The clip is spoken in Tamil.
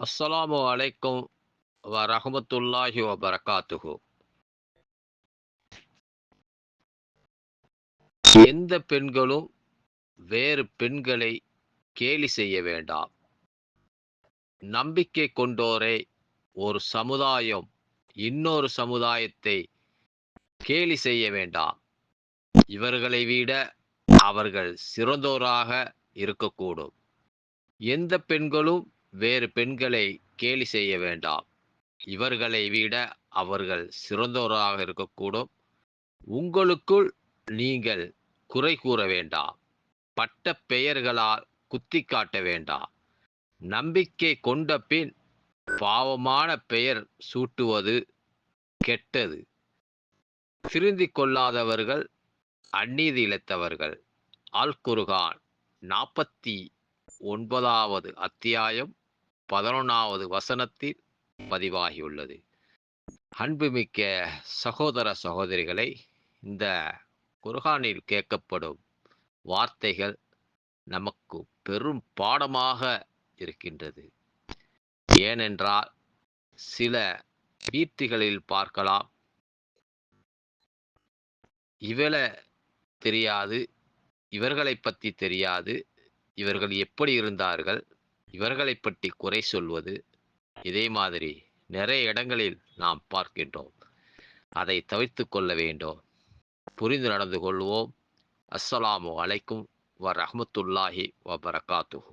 அஸ்ஸலாமு அலைக்கும் வ ரஹமத்துல்லாஹி வ பரகாத்துஹு எந்த பெண்களும் வேறு பெண்களை கேலி செய்ய வேண்டாம். நம்பிக்கை கொண்டோரை ஒரு சமுதாயம் இன்னொரு சமுதாயத்தை கேலி செய்ய வேண்டாம். இவர்களை விட அவர்கள் சிறந்தோராக இருக்கக்கூடும். எந்த பெண்களும் வேறு பெண்களை கேலி செய்ய வேண்டாம். இவர்களை விட அவர்கள் சிறந்தோராக இருக்கக்கூடும். உங்களுக்குள் நீங்கள் குறை கூற வேண்டாம். பட்ட பெயர்களால் குத்தி காட்ட வேண்டாம். நம்பிக்கை கொண்ட பின் பாவமான பெயர் சூட்டுவது கெட்டது. திருந்தி கொள்ளாதவர்கள் அந்நீதி இழைத்தவர்கள். அல் குருகான் நாற்பத்தி ஒன்பதாவது அத்தியாயம் பதினொன்றாவது வசனத்தில் பதிவாகியுள்ளது. அன்புமிக்க சகோதர சகோதரிகளை இந்த குர்ஹானில் கேட்கப்படும் வார்த்தைகள் நமக்கு பெரும் பாடமாக இருக்கின்றது. ஏனென்றால் சில வீட்டுகளில் பார்க்கலாம். இவளை தெரியாது இவர்களை பற்றி தெரியாது இவர்கள் எப்படி இருந்தார்கள்? இவர்களை பற்றி குறை சொல்வது இதே மாதிரி நிறைய இடங்களில் நாம் பார்க்கின்றோம். அதை தவிர்த்து கொள்ள வேண்டும். புரிந்து நடந்து கொள்வோம். அஸ்ஸலாமு அலைக்கும் வ ரஹமத்துல்லாஹி வ பரகாத்துஹூ.